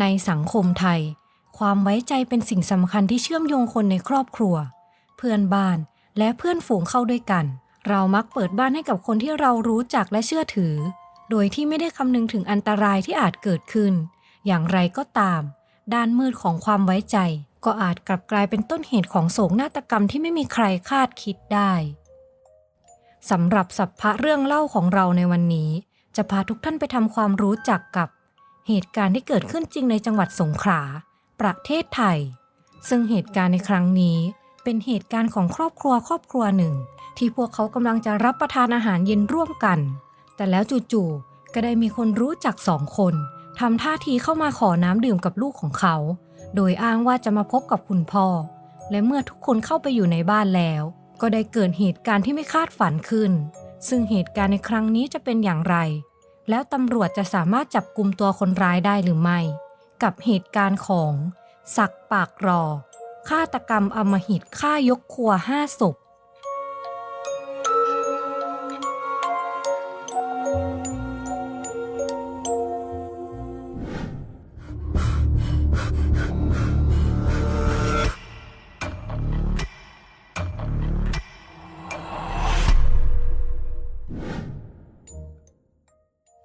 ในสังคมไทย ความไว้ใจเป็นสิ่งสำคัญที่เชื่อมโยงคนในครอบครัว เพื่อนบ้านและเพื่อนฝูงเข้าด้วยกัน เรามักเปิดบ้านให้กับคนที่เรารู้จักและเชื่อถือ โดยที่ไม่ได้คำนึงถึงอันตรายที่อาจเกิดขึ้น อย่างไรก็ตาม ด้านมืดของความไว้ใจ ก็อาจกลับกลายเป็นต้นเหตุของโศกนาฏกรรมที่ไม่มีใครคาดคิดได้สำหรับสัพพะเรื่องเล่าของเราในวันนี้ จะพาทุกท่านไปทำความรู้จักกับ เหตุการณ์ที่เกิดขึ้นจริงในจังหวัดสงขลา ประเทศไทย ซึ่งเหตุการณ์ในครั้งนี้เป็นเหตุการณ์ของครอบครัวครอบครัวหนึ่ง ที่พวกเขากำลังจะรับประทานอาหารเย็นร่วมกัน แต่แล้วจู่ๆก็ได้มีคนรู้จักสองคนทำท่าทีเข้ามาขอน้ำดื่มกับลูกของเขา โดยอ้างว่าจะมาพบกับคุณพ่อ และเมื่อทุกคนเข้าไปอยู่ในบ้านแล้ว ก็ได้เกิดเหตุการณ์ที่ไม่คาดฝันขึ้น ซึ่งเหตุการณ์ในครั้งนี้จะเป็นอย่างไร แล้วตำรวจจะสามารถจับกลุ่มตัวคนร้ายได้หรือไม่ กับเหตุการณ์ของ สักปากรอฆาตกรรมอมหิตฆ่ายกครัวห้าศพ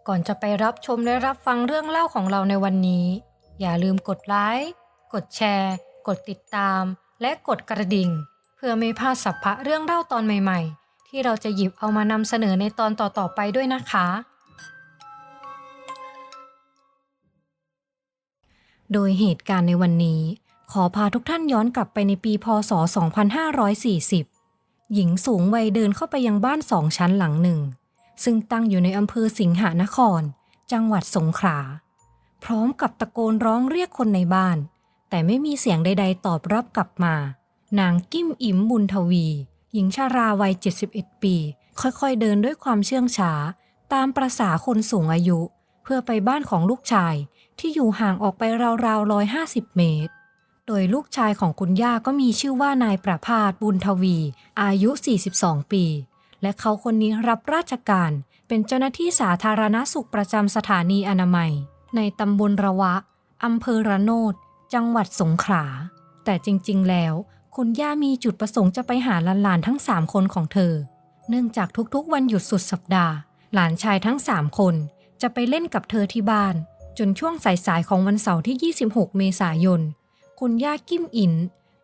ก่อนจะไปรับชมและรับฟังเรื่องเล่าของเราในวันนี้ อย่าลืมกดไลค์กดแชร์ กดติดตาม และกดกระดิ่ง เพื่อไม่พลาดสัพพะเรื่องเล่าตอนใหม่ ๆ ที่เราจะหยิบเอามานำเสนอในตอนต่อๆไปด้วยนะคะ โดยเหตุการณ์ในวันนี้ ขอพาทุกท่านย้อนกลับไปในปีพศ 2540 หญิงสูงวัยเดินเข้าไปยังบ้านสองชั้นหลังหนึ่ง ซึ่งตั้งอยู่ในอำเภอสิงหานคร จังหวัดสงขลา พร้อมกับตะโกนร้องเรียกคนในบ้าน แต่ไม่มีเสียงใด ๆ ตอบรับกลับมา นางกิ้มอิ๋มบุญทวี หญิงชาราวัย 71 ปี ค่อยๆ เดินด้วยความเชื่องช้า ตามประษาคนสูงอายุ เพื่อไปบ้านของลูกชายที่อยู่ห่างออกไปราวๆ150เมตร โดยลูกชายของคุณย่าก็มีชื่อว่านายประพาสบุญทวี อายุ 42 ปี และเขาคนนี้รับราชการ เป็นเจ้าหน้าที่สาธารณสุขประจำสถานีอนามัย ในตำบลระวะอำเภอระโนด จังหวัดสงขลา แต่จริงๆ แล้ว คุณย่ามีจุดประสงค์จะไปหาหลานๆทั้ง 3 คนของเธอ เนื่องจากทุกๆ วันหยุดสุดสัปดาห์ หลานชายทั้ง 3 คน จะไปเล่นกับเธอที่บ้าน จนช่วงสายๆ ของวันเสาร์ที่ 26 เมษายน คุณย่ากิมอิน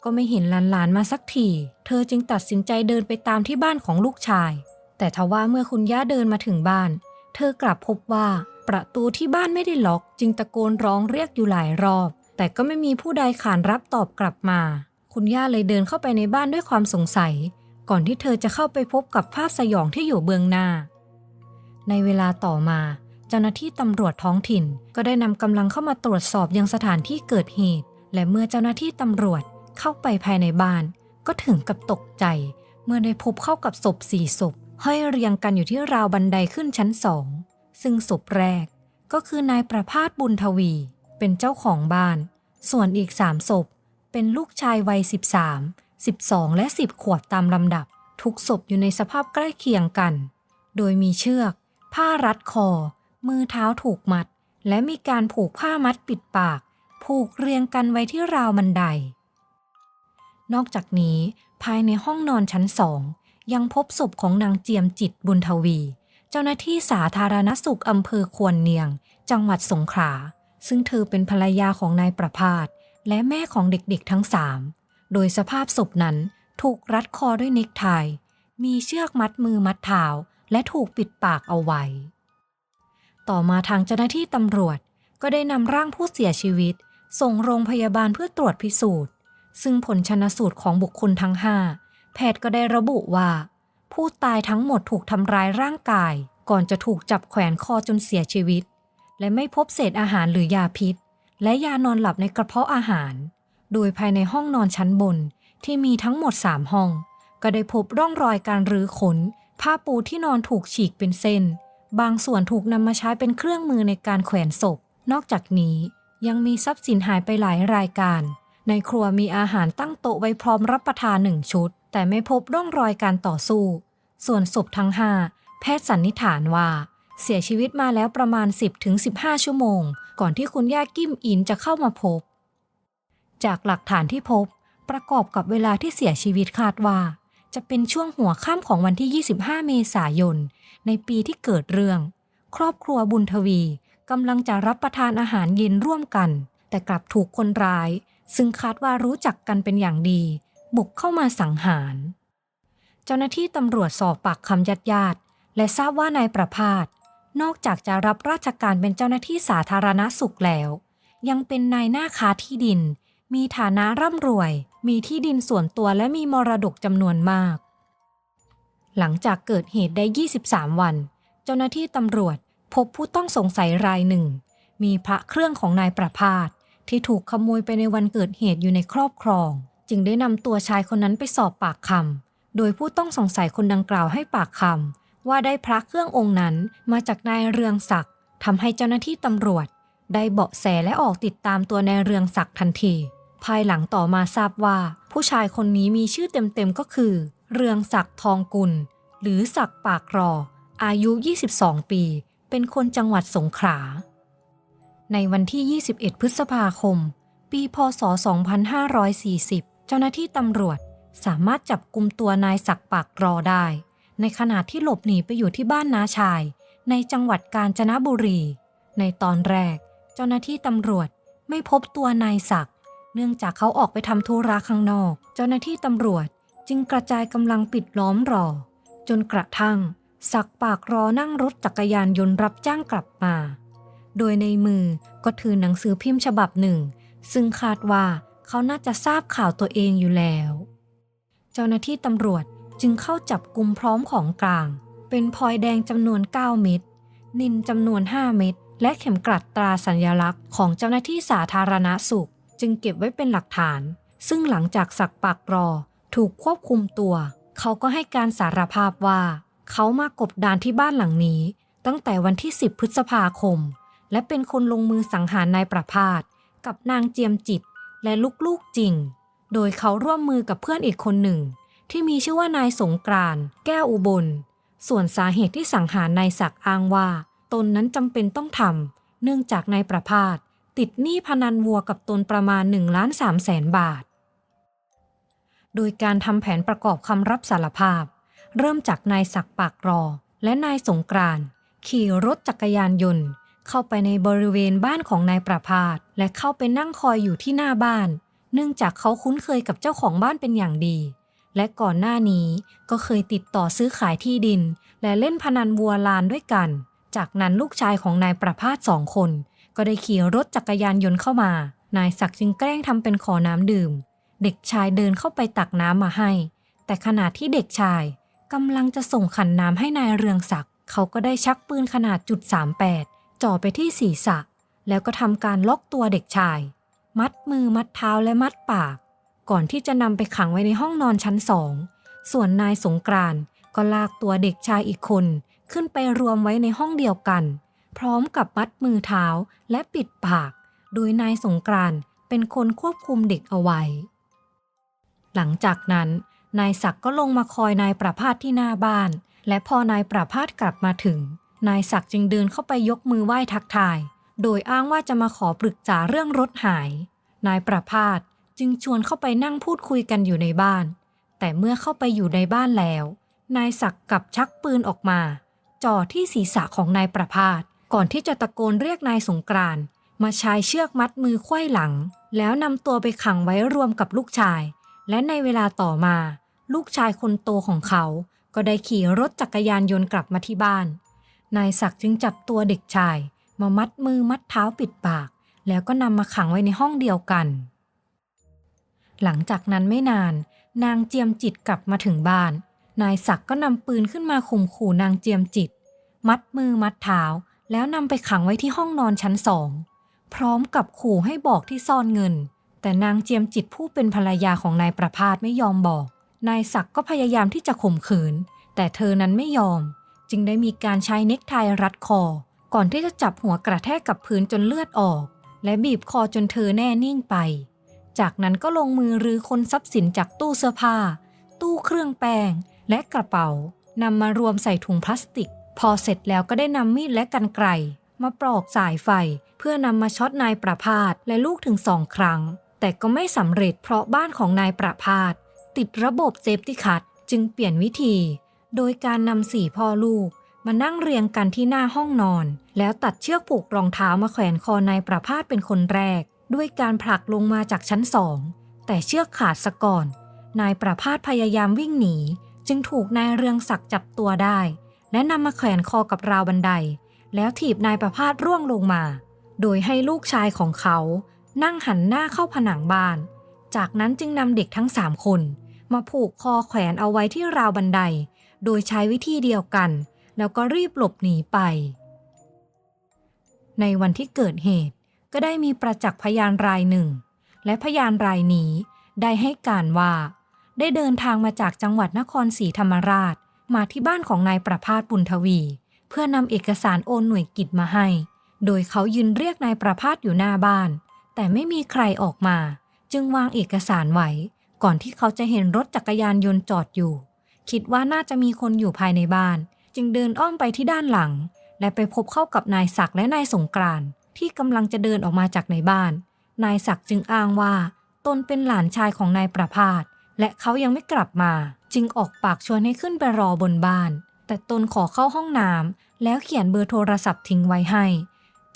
ก็ไม่เห็นหลานๆมาสักที เธอจึงตัดสินใจเดินไปตามที่บ้านของลูกชาย แต่ทว่าเมื่อคุณย่าเดินมาถึงบ้าน เธอกลับพบว่าประตูที่บ้านไม่ได้ล็อก จึงตะโกนร้องเรียกอยู่หลายรอบ แต่ก็ไม่มีผู้ใดขานรับตอบกลับมา คุณย่าเลยเดินเข้าไปในบ้านด้วยความสงสัย ก่อนที่เธอจะเข้าไปพบกับภาพสยองที่อยู่เบื้องหน้า ในเวลาต่อมา เจ้าหน้าที่ตำรวจท้องถิ่น ก็ได้นำกำลังเข้ามาตรวจสอบยังสถานที่เกิดเหตุ และเมื่อเจ้าหน้าที่ตำรวจ เข้าไปภายในบ้าน ก็ถึงกับตกใจ เมื่อได้พบเข้ากับศพสี่ศพห้อยเรียงกันอยู่ที่ราวบันไดขึ้นชั้นสอง ซึ่งศพแรกก็คือนายประพาสบุญทวี เป็นเจ้าของบ้าน ส่วนอีกสามศพ เป็นลูกชายวัย 13 12 และ 10 ขวบตามลำดับ ทุกศพอยู่ในสภาพใกล้เคียงกัน โดยมีเชือก ผ้ารัดคอ มือเท้าถูกมัด และมีการผูกผ้ามัดปิดปาก ผูกเรียงกันไว้ที่ราวบันได นอกจากนี้ภายในห้องนอนชั้นสองยังพบศพของนางเจียมจิตบุญทวี เจ้าหน้าที่สาธารณสุขอำเภอควรเนียง จังหวัดสงขลาซึ่งเธอเป็นภรรยาของนายประพาสและแม่ของเด็กๆทั้งสามโดยสภาพศพนั้นถูกรัดคอด้วยเน็กไท มีเชือกมัดมือมัดเท้าและถูกปิดปากเอาไว้ ต่อมาทางเจ้าหน้าที่ตำรวจก็ได้นำร่างผู้เสียชีวิต ส่งโรงพยาบาลเพื่อตรวจพิสูจน์ ซึ่งผลชนสูตรของบุคคลทั้งห้าแพทย์ก็ได้ระบุว่า ผู้ตายทั้งหมดถูกทำร้ายร่างกาย ก่อนจะถูกจับแขวนคอจนเสียชีวิต และไม่พบเศษอาหารหรือยาพิษ และยานอนหลับในกระเพาะอาหาร โดยภายในห้องนอนชั้นบนที่มีทั้งหมด3ห้อง ก็ได้พบร่องรอยการรื้อขนผ้าปูที่นอนถูกฉีกเป็นเส้น บางส่วนถูกนำมาใช้เป็นเครื่องมือในการแขวนศพ นอกจากนี้ยังมีทรัพย์สินหายไปหลายรายการ ในครัวมีอาหารตั้งโต๊ะไว้พร้อมรับประทานหนึ่งชุด แต่ไม่พบร่องรอยการต่อสู้ ส่วนศพทั้งห้าแพทย์สันนิษฐานว่า เสียชีวิตมาแล้วประมาณ 10-15 ชั่วโมง ก่อนที่คุณย่ากิมอินจะเข้ามาพบ จากหลักฐานที่พบ ประกอบกับเวลาที่เสียชีวิตคาดว่า จะเป็นช่วงหัวค่ำของวันที่ 25 เมษายน ในปีที่เกิดเรื่อง ครอบครัวบุญทวีกำลังจะรับประทานอาหารเย็นร่วมกัน แต่กลับถูกคนร้าย ซึ่งคาดว่ารู้จักกันเป็นอย่างดี บุกเข้ามาสังหาร เจ้าหน้าที่ตำรวจสอบปากคำญาติญาติ และทราบว่านายประพาสนอกจากจะรับราชการเป็นเจ้าหน้าที่สาธารณสุขแล้ว ยังเป็นนายหน้าค้าที่ดิน มีฐานะร่ำรวย มีที่ดินส่วนตัวและมีมรดกจำนวนมาก หลังจากเกิดเหตุได้ 23 วัน เจ้าหน้าที่ตำรวจพบผู้ต้องสงสัยรายหนึ่ง มีพระเครื่องของนายประพาส ที่ถูกขโมยไปในวันเกิดเหตุอยู่ในครอบครอง จึงได้นำตัวชายคนนั้นไปสอบปากคำโดยผู้ต้องสงสัยคนดังกล่าวให้ปากคำว่าได้พระเครื่ององค์นั้นมาจากนายเรืองศักดิ์ทำให้เจ้าหน้าที่ตำรวจ ได้เบาะแสและออกติดตามตัวนายเรืองศักดิ์ทันที ภายหลังต่อมาทราบว่า ผู้ชายคนนี้มีชื่อเต็มๆก็คือ เรืองศักดิ์ทองกุล หรือศักดิ์ปากรอ อายุ 22 ปี เป็นคนจังหวัดสงขลา ในวันที่ 21 พฤษภาคม ปี พศ 2540 เจ้าหน้าที่ตำรวจสามารถจับกลุ่มตัวนายศักปากรอได้ ในขณะที่หลบหนีไปอยู่ที่บ้านน้าชาย ในจังหวัดกาญจนบุรี ในตอนแรก เจ้าหน้าที่ตำรวจไม่พบตัวนายศักเนื่องจากเขาออกไปทำธุระข้างนอก เจ้าหน้าที่ตำรวจจึงกระจายกำลังปิดล้อมรอ จนกระทั่ง ศักปากรอนั่งรถจักรยานยนต์รับจ้างกลับมา โดยในมือก็ถือหนังสือพิมพ์ฉบับหนึ่ง ซึ่งคาดว่าเขาน่าจะทราบข่าวตัวเองอยู่แล้ว เจ้าหน้าที่ตำรวจจึงเข้าจับกลุ่มพร้อมของกลาง เป็นพลอยแดงจำนวน 9 เม็ด นินจำนวน 5 เม็ด และเข็มกลัดตราสัญลักษณ์ของเจ้าหน้าที่สาธารณสุข จึงเก็บไว้เป็นหลักฐาน ซึ่งหลังจากสักปากรอ ถูกควบคุมตัว เขาก็ให้การสารภาพว่า เขามากบดานที่บ้านหลังนี้ ตั้งแต่วันที่ 10 พฤษภาคม และเป็นคนลงมือสังหารนายประพาสกับนางเจียมจิตและลูกๆจริง โดยเขาร่วมมือกับเพื่อนอีกคนหนึ่ง ที่มีชื่อว่านายสงกรานต์แก้วอุบล ส่วนสาเหตุที่สังหารนายศักดิ์อ้างว่า ตนนั้นจำเป็นต้องทำเนื่องจากนายประพาสติดหนี้พนันวัวกับตนประมาณ1ล้าน3แสนบาท โดยการทำแผนประกอบคำรับสารภาพ เริ่มจากนายศักดิ์ปากรอ และนายสงกรานต์ขี่รถจักรยานยนต์ เข้าไปในบริเวณบ้านของนายประพาสและเข้าไปนั่งคอยอยู่ที่หน้าบ้าน เนื่องจากเขาคุ้นเคยกับเจ้าของบ้านเป็นอย่างดี และก่อนหน้านี้ก็เคยติดต่อซื้อขายที่ดิน และเล่นพนันวัวลานด้วยกัน จากนั้นลูกชายของนายประพาสสองคน ก็ได้ขี่รถจักรยานยนต์เข้ามานายศักดิ์จึงแกล้งทำเป็นขอน้ำดื่ม เด็กชายเดินเข้าไปตักน้ำมาให้ แต่ขณะที่เด็กชายกำลังจะส่งขันน้ำให้นายเรืองศักดิ์เขาก็ได้ชักปืนขนาดจุด38 จ่อไปที่ศีรษะ แล้วก็ทำการล็อกตัวเด็กชาย มัดมือมัดเท้าและมัดปาก ก่อนที่จะนำไปขังไว้ในห้องนอนชั้นสอง ส่วนนายสงกรานก็ลากตัวเด็กชายอีกคนขึ้นไปรวมไว้ในห้องเดียวกัน พร้อมกับมัดมือเท้าและปิดปาก โดยนายสงกรานเป็นคนควบคุมเด็กเอาไว้ หลังจากนั้น นายศักด์ก็ลงมาคอยนายประพาสที่หน้าบ้าน และพอนายประพาสกลับมาถึง นายศักดิ์จึงเดินเข้าไปยกมือไหว้ทักทาย โดยอ้างว่าจะมาขอปรึกษาเรื่องรถหาย นายประพาสจึงชวนเข้าไปนั่งพูดคุยกันอยู่ในบ้าน แต่เมื่อเข้าไปอยู่ในบ้านแล้ว นายศักดิ์กับชักปืนออกมา จ่อที่ศีรษะของนายประพาสก่อนที่จะตะโกนเรียกนายสงกรานมาชายเชือกมัดมือไขว้หลัง แล้วนำตัวไปขังไว้รวมกับลูกชาย และในเวลาต่อมา ลูกชายคนโตของเขา ก็ได้ขี่รถจักรยานยนต์กลับมาที่บ้าน นายศักดิ์จึงจับตัวเด็กชาย มามัดมือมัดเท้าปิดปาก แล้วก็นำมาขังไว้ในห้องเดียวกัน หลังจากนั้นไม่นาน นางเจียมจิตกลับมาถึงบ้าน นายศักดิ์ก็นำปืนขึ้นมาข่มขู่นางเจียมจิต มัดมือมัดเท้า แล้วนำไปขังไว้ที่ห้องนอนชั้นสอง พร้อมกับขู่ให้บอกที่ซ่อนเงิน แต่นางเจียมจิตผู้เป็นภรรยาของนายประพาสไม่ยอมบอก นายศักดิ์ก็พยายามที่จะข่มขืน แต่เธอนั้นไม่ยอม จึงได้มีการใช้เน็กไทรัดคอ ก่อนที่จะจับหัวกระแทกกับพื้นจนเลือดออก และบีบคอจนเธอแน่นิ่งไป จากนั้นก็ลงมือรื้อคนทรัพย์สินจากตู้เสื้อผ้า ตู้เครื่องแป้ง และกระเป๋านำมารวมใส่ถุงพลาสติก พอเสร็จแล้วก็ได้นำมีดและกันไกรมาปลอกสายไฟ เพื่อนำมาช็อตนายประพาสและลูกถึงสองครั้ง แต่ก็ไม่สำเร็จเพราะบ้านของนายประพาสติดระบบเซฟตี้คัทจึงเปลี่ยนวิธี โดยการนำสี่พ่อลูก มานั่งเรียงกันที่หน้าห้องนอน แล้วตัดเชือกผูกรองเท้ามาแขวนคอนายประพาสเป็นคนแรก ด้วยการผลักลงมาจากชั้นสอง แต่เชือกขาดซะก่อน นายประพาสพยายามวิ่งหนี จึงถูกนายเรืองศักดิ์จับตัวได้ และนำมาแขวนคอกับราวบันได แล้วถีบนายประพาสร่วงลงมา โดยให้ลูกชายของเขา นั่งหันหน้าเข้าผนังบ้าน จากนั้นจึงนำเด็กทั้งสามคนมาผูกคอแขวนเอาไว้ที่ราวบันได โดยใช้วิธีเดียวกัน แล้วก็รีบหลบหนีไป ในวันที่เกิดเหตุก็ได้มีประจักษ์พยานรายหนึ่ง และพยานรายนี้ได้ให้การว่า ได้เดินทางมาจากจังหวัดนครศรีธรรมราช มาที่บ้านของนายประพาสบุญทวี เพื่อนำเอกสารโอนหน่วยกิจมาให้ โดยเขายืนเรียกนายประพาสอยู่หน้าบ้าน แต่ไม่มีใครออกมา จึงวางเอกสารไว้ ก่อนที่เขาจะเห็นรถจักรยานยนต์จอดอยู่ คิดว่าน่าจะมีคนอยู่ภายในบ้าน จึงเดินอ้อมไปที่ด้านหลัง และไปพบเข้ากับนายศักดิ์และนายสงกรานที่กำลังจะเดินออกมาจากในบ้าน นายศักดิ์จึงอ้างว่า ตนเป็นหลานชายของนายประพาสและเขายังไม่กลับมา จึงออกปากชวนให้ขึ้นไปรอบนบ้าน แต่ตนขอเข้าห้องน้ำแล้วเขียนเบอร์โทรศัพท์ทิ้งไว้ให้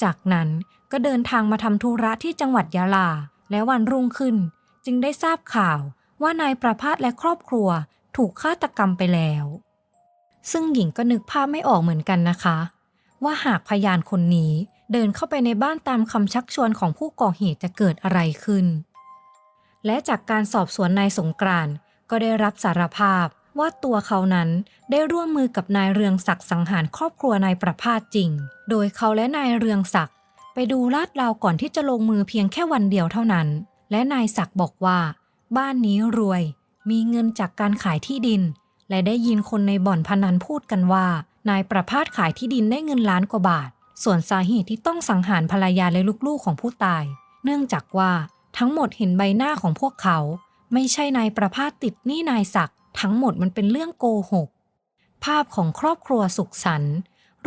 จากนั้นก็เดินทางมาทำธุระที่จังหวัดยะลา และวันรุ่งขึ้น จึงได้ทราบข่าวว่านายประพาสและครอบครัว ถูกฆาตกรรมไปแล้ว ซึ่งหญิงก็นึกภาพไม่ออกเหมือนกันนะคะ ว่าหากพยานคนนี้เดินเข้าไปในบ้านตามคำชักชวนของผู้ก่อเหตุจะเกิดอะไรขึ้น และจากการสอบสวนนายสงกรานก็ได้รับสารภาพว่าตัวเขานั้นได้ร่วมมือกับนายเรืองศักดิ์สังหารครอบครัวนายประพาสจริง โดยเขาและนายเรืองศักดิ์ไปดูลาดราวก่อนที่จะลงมือเพียงแค่วันเดียวเท่านั้น และนายศักดิ์บอกว่า บ้านนี้รวย มีเงินจากการขายที่ดิน และได้ยินคนในบ่อนพนันพูดกันว่า นายประพาสขายที่ดินได้เงินล้านกว่าบาท ส่วนสาเหตุที่ต้องสังหารภรรยาและลูกๆของผู้ตาย เนื่องจากว่าทั้งหมดเห็นใบหน้าของพวกเขา ไม่ใช่นายประพาสติดหนี้นายศักดิ์ทั้งหมดมันเป็นเรื่องโกหก ภาพของครอบครัวสุขสันต์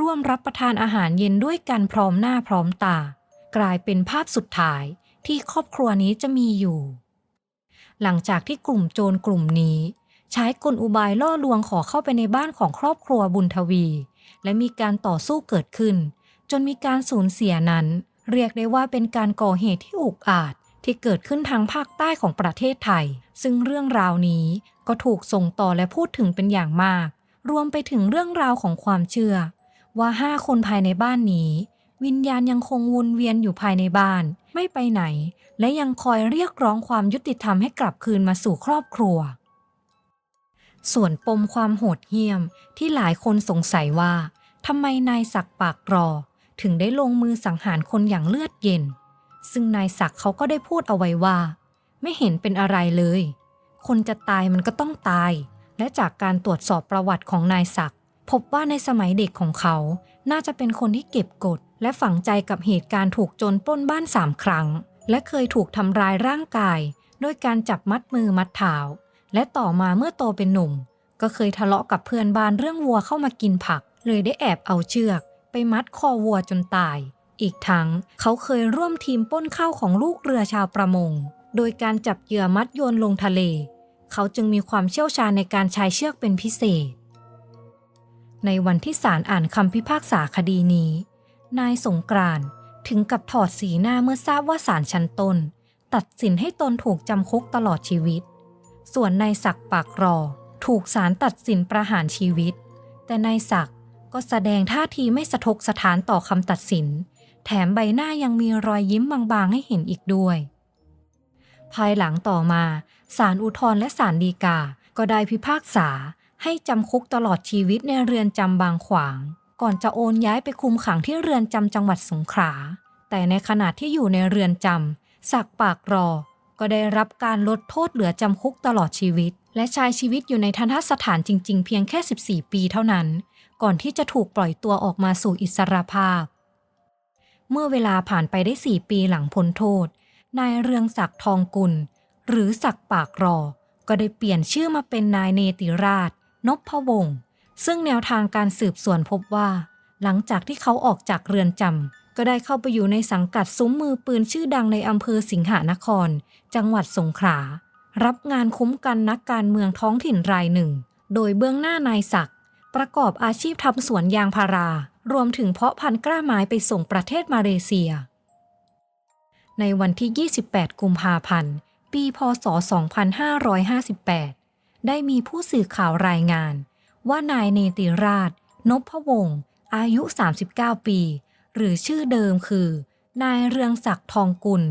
ร่วมรับประทานอาหารเย็นด้วยกันพร้อมหน้าพร้อมตา กลายเป็นภาพสุดท้ายที่ครอบครัวนี้จะมีอยู่ หลังจากที่กลุ่มโจรกลุ่มนี้ ใช้กลอุบายล่อลวงขอเข้าไปในบ้านของครอบครัวบุญทวี และมีการต่อสู้เกิดขึ้น จนมีการสูญเสียนั้น เรียกได้ว่าเป็นการก่อเหตุที่อุกอาจที่เกิดขึ้นทางภาคใต้ของประเทศไทย ซึ่งเรื่องราวนี้ก็ถูกส่งต่อและพูดถึงเป็นอย่างมาก รวมไปถึงเรื่องราวของความเชื่อ ว่าห้าคนภายในบ้านนี้ วิญญาณยังคงวนเวียนอยู่ภายในบ้าน ไม่ไปไหน และยังคอยเรียกร้องความยุติธรรมให้กลับคืนมาสู่ครอบครัว ส่วนปมความโหดเหี้ยมที่หลายคนสงสัยว่าทำไมนายศักดิ์ปากรอ ถึงได้ลงมือสังหารคนอย่างเลือดเย็น ซึ่งนายศักดิ์เขาก็ได้พูดเอาไว้ว่า ไม่เห็นเป็นอะไรเลย คนจะตายมันก็ต้องตาย และจากการตรวจสอบประวัติของนายศักดิ์พบว่าในสมัยเด็กของเขา น่าจะเป็นคนที่เก็บกด และฝังใจกับเหตุการณ์ถูกโจรปล้นบ้านสามครั้ง และเคยถูกทำร้ายร่างกาย ด้วยการจับมัดมือมัดเท้าและต่อมาเมื่อโตเป็นหนุ่ม ก็เคยทะเลาะกับเพื่อนบ้านเรื่องวัวเข้ามากินผัก เลยได้แอบเอาเชือก ไปมัดคอวัวจนตาย อีกทั้งเขาเคยร่วมทีมป้นข้าวของลูกเรือชาวประมง โดยการจับเหยื่อมัดโยนลงทะเล เขาจึงมีความเชี่ยวชาญในการใช้เชือกเป็นพิเศษ ในวันที่ศาลอ่านคำพิพากษาคดีนี้ นายสงกรานถึงกับถอดสีหน้าเมื่อทราบว่าศาลชั้นต้น ตัดสินให้ตนถูกจำคุกตลอดชีวิต ส่วนนายศักดิ์ปากรอ ถูกศาลตัดสินประหารชีวิต แต่นายศักดิ์ก็แสดงท่าทีไม่สะทกสถานต่อคำตัดสิน แถมใบหน้ายังมีรอยยิ้มบางๆให้เห็นอีกด้วย ภายหลังต่อมาศาลอุทธรณ์และศาลฎีกาก็ได้พิพากษา ให้จำคุกตลอดชีวิตในเรือนจำบางขวาง ก่อนจะโอนย้ายไปคุมขังที่เรือนจำจังหวัดสงขลา แต่ในขณะที่อยู่ในเรือนจำศักปากรอ ก็ได้รับการลดโทษเหลือจำคุกตลอดชีวิต และใช้ชีวิตอยู่ในทันทสถานจริง ๆ เพียงแค่ 14 ปีเท่านั้น ก่อนที่จะถูกปล่อยตัวออกมาสู่อิสรภาพ เมื่อเวลาผ่านไปได้ 4 ปีหลังพ้นโทษ นายเรืองศักดิ์ทองกุล หรือศักดิ์ปากรอ ก็ได้เปลี่ยนชื่อมาเป็นนายเนติราช นพพวงศ์ซึ่งแนวทางการสืบสวนพบว่า หลังจากที่เขาออกจากเรือนจำก็ได้เข้าไปอยู่ในสังกัดซุ้มมือปืนชื่อดังในอำเภอสิงหานคร จังหวัดสงขลารับงานคุ้มกันนักการเมืองท้องถิ่นรายหนึ่ง โดยเบื้องหน้านายศักดิ์ประกอบอาชีพทำสวนยางพารา รวมถึงเพาะพันธุ์กล้าไม้ไปส่งประเทศมาเลเซีย ในวันที่ 28 กุมภาพันธ์ ปี พศ 2558 ได้มีผู้สื่อข่าวรายงาน ว่านายเนติราช นพวงศ์อายุ 39 ปี หรือชื่อเดิมคือ นายเรืองศักดิ์ทองกุล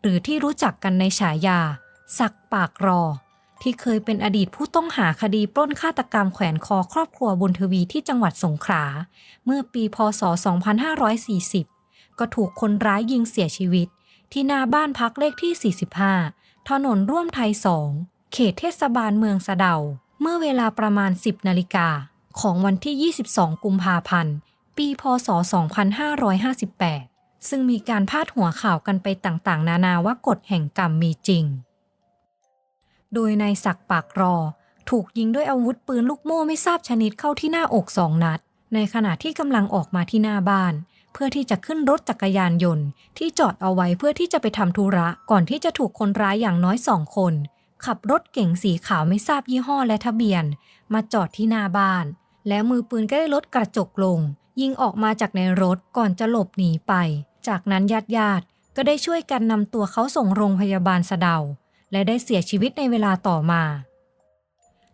หรือที่รู้จักกันในฉายา ศักดิ์ปากรอ ที่เคยเป็นอดีตผู้ต้องหาคดีปล้นฆาตกรรมแขวนคอครอบครัวบุญทวีที่จังหวัดสงขลาเมื่อปีพศ 2540 ก็ถูกคนร้ายยิงเสียชีวิต ที่หน้าบ้านพักเลขที่ 45 ถนนร่วมไทย2 เขตเทศบาลเมืองสะเดา เมื่อเวลาประมาณ 10 นาฬิกา ของวันที่ 22 กุมภาพันธ์ ปีพศ 2558 ซึ่งมีการพาดหัวข่าวกันไปต่างๆ นานาว่ากฎแห่งกรรมมีจริง โดยนายศักดิ์ปากรอ ถูกยิงด้วยอาวุธปืนลูกโม่ไม่ทราบชนิดเข้าที่หน้าอกสองนัด ในขณะที่กำลังออกมาที่หน้าบ้านเพื่อที่จะขึ้นรถจักรยานยนต์ ที่จอดเอาไว้เพื่อที่จะไปทำธุระก่อนที่จะถูกคนร้ายอย่างน้อยสองคน ขับรถเก๋งสีขาวไม่ทราบยี่ห้อและทะเบียน มาจอดที่หน้าบ้าน แล้วมือปืนก็ได้ลดกระจกลง ยิงออกมาจากในรถก่อนจะหลบหนีไป จากนั้นญาติญาติๆก็ได้ช่วยกันนำตัวเขาส่งโรงพยาบาลสะเดา และได้เสียชีวิตในเวลาต่อมา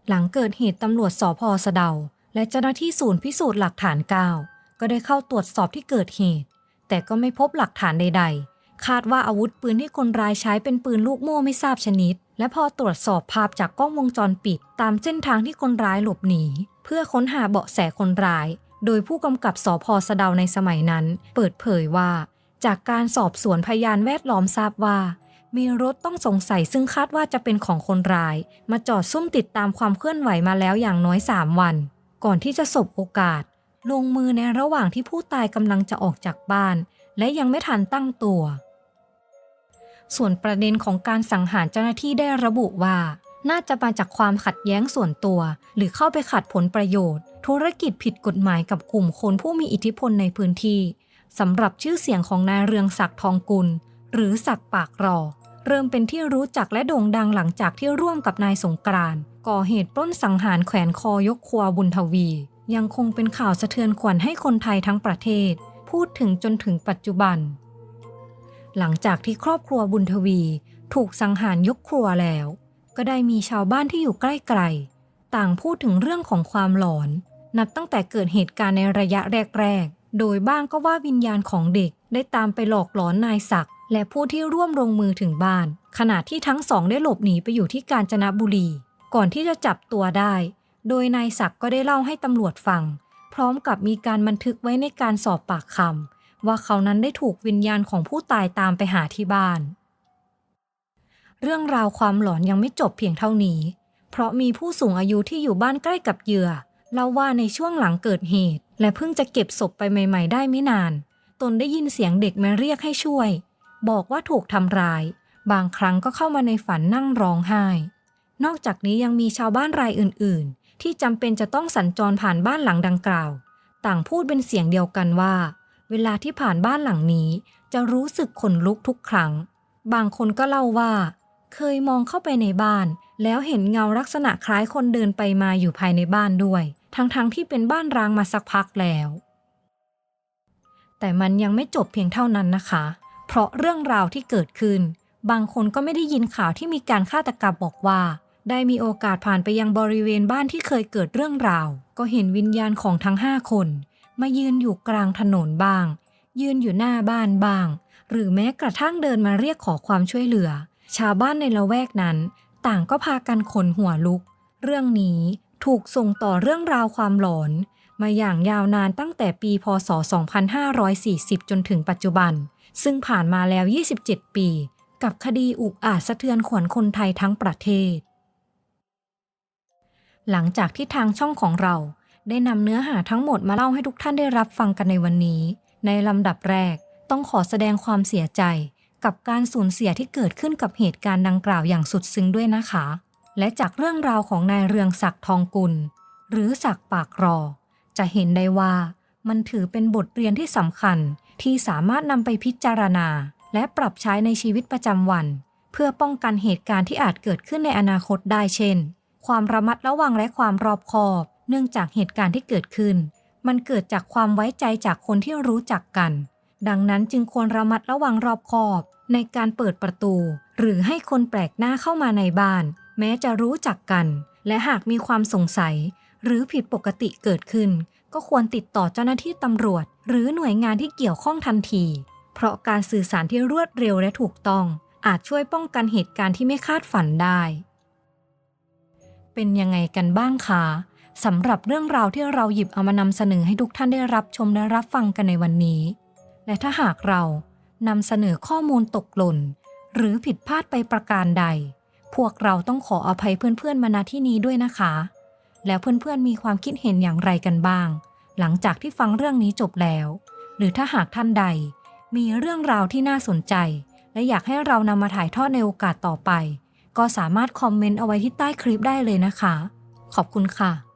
หลังเกิดเหตุตำรวจสพสะเดา และเจ้าหน้าที่ศูนย์พิสูจน์หลักฐาน 9 ก็ได้เข้าตรวจสอบที่เกิดเหตุ แต่ก็ไม่พบหลักฐานใด ๆ คาดว่าอาวุธปืนที่คนร้ายใช้เป็นปืนลูกโม่ไม่ทราบชนิด และพอตรวจสอบภาพจากกล้องวงจรปิด ตามเส้นทางที่คนร้ายหลบหนี เพื่อค้นหาเบาะแสคนร้าย โดยผู้กำกับสพสะเดาในสมัยนั้น เปิดเผยว่า จากการสอบสวนพยานแวดล้อมทราบว่า มีรถต้องสงสัยซึ่งคาดว่าจะเป็นของคนร้าย มาจอดซุ่มติดตามความเคลื่อนไหวมาแล้วอย่างน้อย 3 วัน ก่อนที่จะสบโอกาส ลงมือในระหว่างที่ผู้ตายกำลังจะออกจากบ้าน และยังไม่ทันตั้งตัว ส่วนประเด็นของการสังหารเจ้าหน้าที่ได้ระบุว่า น่าจะมาจากความขัดแย้งส่วนตัว หรือเข้าไปขัดผลประโยชน์ ธุรกิจผิดกฎหมายกับกลุ่มคนผู้มีอิทธิพลในพื้นที่สำหรับชื่อเสียงของนายเรืองศักดิ์ทองกุล หรือศักดิ์ปากรอ เริ่มเป็นที่รู้จักและโด่งดังหลังจากที่ร่วมกับนายสงกรานก่อเหตุปล้นสังหารแขวนคอยกครัวบุญทวี ยังคงเป็นข่าวสะเทือนขวัญให้คนไทยทั้งประเทศ พูดถึงจนถึงปัจจุบัน หลังจากที่ครอบครัวบุญทวี ถูกสังหารยกครัวแล้ว ก็ได้มีชาวบ้านที่อยู่ใกล้ๆต่างพูดถึงเรื่องของความหลอน นับตั้งแต่เกิดเหตุการณ์ในระยะแรก ๆ โดยบ้างก็ว่าวิญญาณของเด็กได้ตามไปหลอกหลอนนายศักดิ์และผู้ที่ร่วมลงมือถึงบ้าน ขณะที่ทั้งสองได้หลบหนีไปอยู่ที่กาญจนบุรี ก่อนที่จะจับตัวได้ โดยนายศักดิ์ก็ได้เล่าให้ตำรวจฟัง พร้อมกับมีการบันทึกไว้ในการสอบปากคำ ว่าเขานั้นได้ถูกวิญญาณของผู้ตายตามไปหาที่บ้าน เรื่องราวความหลอนยังไม่จบเพียงเท่านี้ เพราะมีผู้สูงอายุที่อยู่บ้านใกล้กับเหยื่อเล่าว่าในช่วงหลังเกิดเหตุ และเพิ่งจะเก็บศพไปใหม่ ๆ ได้ไม่นาน ตนได้ยินเสียงเด็กมาเรียกให้ช่วย บอกว่าถูกทำร้าย บางครั้งก็เข้ามาในฝันนั่งร้องไห้ นอกจากนี้ยังมีชาวบ้านรายอื่น ๆ ที่จำเป็นจะต้องสัญจรผ่านบ้านหลังดังกล่าว ต่างพูดเป็นเสียงเดียวกันว่า เวลาที่ผ่านบ้านหลังนี้ จะรู้สึกขนลุกทุกครั้ง บางคนก็เล่าว่า เคยมองเข้าไปในบ้าน แล้วเห็นเงาลักษณะคล้ายคนเดินไปมาอยู่ภายในบ้านด้วย ทั้งๆทที่เป็นบ้านร้างมาสักพักแล้ว แต่มันยังไม่จบเพียงเท่านั้นนะคะ เพราะเรื่องราวที่เกิดขึ้น บางคนก็ไม่ได้ยินข่าวที่มีการฆาตกรรมบอกว่า ได้มีโอกาสผ่านไปยังบริเวณบ้านที่เคยเกิดเรื่องราว ก็เห็นวิญญาณของทั้งห้าคน มายืนอยู่กลางถนนบ้าง ยืนอยู่หน้าบ้านบ้าง หรือแม้กระทั่งเดินมาเรียกขอความช่วยเหลือ ชาวบ้านในละแวกนั้น ต่างก็พากันขนหัวลุก เรื่องนี้ถูกส่งต่อเรื่องราวความหลอน มาอย่างยาวนานตั้งแต่ปีพศ 2540 จนถึงปัจจุบัน ซึ่งผ่านมาแล้ว 27 ปี กับคดีอุกอาจสะเทือนขวัญคนไทยทั้งประเทศ หลังจากที่ทางช่องของเรา ได้นำเนื้อหาทั้งหมดมาเล่าให้ทุกท่านได้รับฟังกันในวันนี้ ในลำดับแรก ต้องขอแสดงความเสียใจ กับการสูญเสียที่เกิดขึ้นกับเหตุการณ์ดังกล่าวอย่างสุดซึ้งด้วยนะคะ และจากเรื่องราวของนายเรืองศักดิ์ทองกุล หรือศักดิ์ปากรอ จะเห็นได้ว่ามันถือเป็นบทเรียนที่สำคัญที่สามารถนำไปพิจารณา และปรับใช้ในชีวิตประจำวัน เพื่อป้องกันเหตุการณ์ที่อาจเกิดขึ้นในอนาคตได้เช่น ความระมัดระวังและความรอบคอบ เนื่องจากเหตุการณ์ที่เกิดขึ้น มันเกิดจากความไว้ใจจากคนที่รู้จักกัน ดังนั้นจึงควรระมัดระวังรอบคอบ ในการเปิดประตู หรือให้คนแปลกหน้าเข้ามาในบ้าน แม้จะรู้จักกัน และหากมีความสงสัย หรือผิดปกติเกิดขึ้น ก็ควรติดต่อเจ้าหน้าที่ตำรวจ หรือหน่วยงานที่เกี่ยวข้องทันที เพราะการสื่อสารที่รวดเร็วและถูกต้อง อาจช่วยป้องกันเหตุการณ์ที่ไม่คาดฝันได้ เป็นยังไงกันบ้างคะ สำหรับเรื่องราวที่เราหยิบเอามานำเสนอให้ทุกท่านได้รับชมและรับฟังกันในวันนี้ และถ้าหากเรานำเสนอข้อมูลตกหล่น หรือผิดพลาดไปประการใด พวกเราต้องขออภัยเพื่อนๆมาณที่นี้ด้วยนะคะ แล้วเพื่อนๆมีความคิดเห็นอย่างไรกันบ้าง หลังจากที่ฟังเรื่องนี้จบแล้ว หรือถ้าหากท่านใด มีเรื่องราวที่น่าสนใจ และอยากให้เรานำมาถ่ายทอดในโอกาสต่อไป ก็สามารถคอมเมนต์เอาไว้ที่ใต้คลิปได้เลยนะคะ ขอบคุณค่ะ